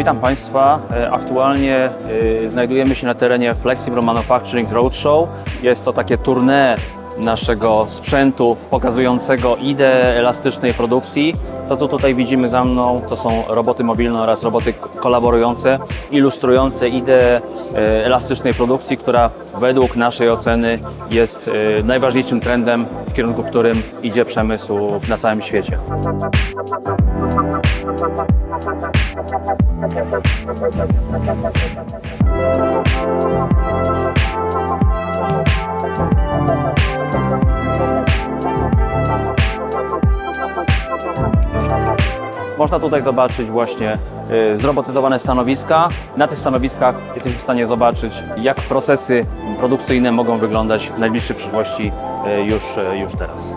Witam Państwa. E, Aktualnie e, znajdujemy się na terenie Flexible Manufacturing Roadshow. Jest to takie tournée naszego sprzętu pokazującego ideę elastycznej produkcji. To, co tutaj widzimy za mną, to są roboty mobilne oraz roboty kolaborujące, ilustrujące ideę e, elastycznej produkcji, która według naszej oceny jest e, najważniejszym trendem, w kierunku którym idzie przemysł na całym świecie. Można tutaj zobaczyć właśnie y, zrobotyzowane stanowiska. Na tych stanowiskach jesteśmy w stanie zobaczyć, jak procesy produkcyjne mogą wyglądać w najbliższej przyszłości y, już, y, już teraz.